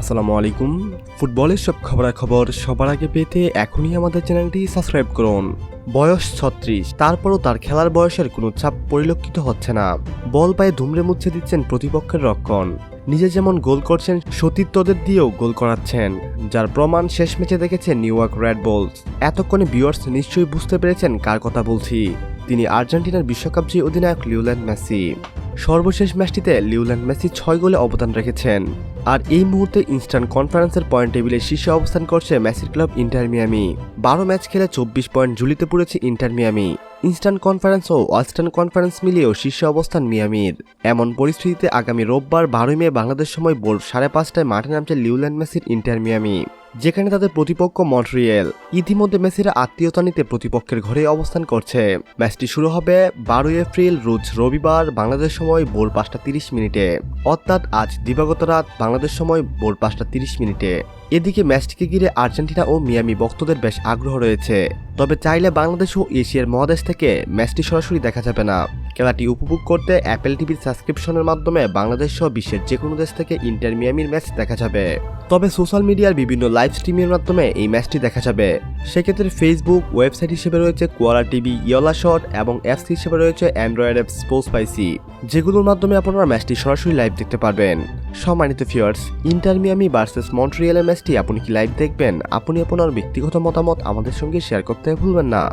আসসালামু আলাইকুম। ফুটবলের সব খবরাখবর সবার আগে পেতে এখনই আমাদের চ্যানেলটি সাবস্ক্রাইব করুন। বয়স ছত্রিশ, তারপরও তার খেলার বয়সের কোনো চাপ পরিলক্ষিত হচ্ছে না। বল পায়ে ধুমড়ে মুচ্ছে দিচ্ছেন প্রতিপক্ষের রক্ষণ। নিজে যেমন গোল করছেন, সতীর্থদের দিয়েও গোল করাচ্ছেন, যার প্রমাণ শেষ ম্যাচে দেখেছেন নিউ ইয়র্ক রেড বলস। এতক্ষণে ভিউয়ার্স নিশ্চয়ই বুঝতে পেরেছেন কার কথা বলছি। তিনি আর্জেন্টিনার বিশ্বকাপ জয়ী অধিনায়ক লিওল্যান্ড মেসি। সর্বশেষ ম্যাচটিতে লিওল্যান্ড মেসি ছয় গোলে অবদান রেখেছেন। আর এই মুহূর্তে ইনস্ট্যান্ট কনফারেন্সের পয়েন্ট টেবিলে শীর্ষে অবস্থান করছে মেসির ক্লাব ইন্টার মিয়ামি বারো ম্যাচ খেলে চব্বিশ পয়েন্ট ঝুলিতে পড়েছে ইন্টার মিয়ামি ইনস্ট্যান্ট কনফারেন্স ও ওয়েস্টার্ন কনফারেন্স মিলিয়েও শীর্ষে অবস্থান মিয়ামির এমন পরিস্থিতিতে আগামী রোববার বারোই মে বাংলাদেশ সময় বোর্ড সাড়ে পাঁচটায় মাঠে নামছে লিউল্যান্ড মেসির ইন্টার মিয়ামি যেখানে তাদের প্রতিপক্ষ মন্ট্রিয়েল। ইতিমধ্যে মেসিরা আত্মীয়তা নিতে প্রতিপক্ষের ঘরে অবস্থান করছে। ম্যাচটি শুরু হবে বারোই এপ্রিল, রোজ রবিবার, বাংলাদেশ সময় ভোর পাঁচটা তিরিশ মিনিটে। অর্থাৎ আজ দিবাগত রাত বাংলাদেশ সময় ভোর পাঁচটা তিরিশ মিনিটে। এদিকে ম্যাচটিকে ঘিরে আর্জেন্টিনা ও মিয়ামি ভক্তদের বেশ আগ্রহ রয়েছে। তবে চাইলে বাংলাদেশ ও এশিয়ার মহাদেশ থেকে ম্যাচটি সরাসরি দেখা যাবে না। খেলাটি উপভোগ করতে অ্যাপেল টিভির সাবস্ক্রিপশনের মাধ্যমে বাংলাদেশ সহ বিশ্বের যে কোনো দেশ থেকে ইন্টার মিয়ামির ম্যাচ দেখা যাবে। তবে সোশ্যাল মিডিয়ার বিভিন্ন লাইভ স্ট্রিমের মাধ্যমে এই ম্যাচটি দেখা যাবে। সেক্ষেত্রে ফেসবুক ওয়েবসাইট হিসেবে রয়েছে কোয়ালা টিভি, ইয়লা শট এবং অ্যাপস হিসেবে রয়েছে অ্যান্ড্রয়েড অ্যাপ স্পোর্টস পাইসি। যেগুলোর মাধ্যমে আপনারা ম্যাচটি সরাসরি লাইভ দেখতে পারবেন। সম্মানিত ফিয়ার্স ইন্টার মিয়ামি ভার্সেস মন্ট্রিয়ালের ম্যাচটি আপনি কি লাইভ দেখবেন? আপনি আপনার ব্যক্তিগত মতামত আমাদের সঙ্গে শেয়ার করতে ভুলবেন না।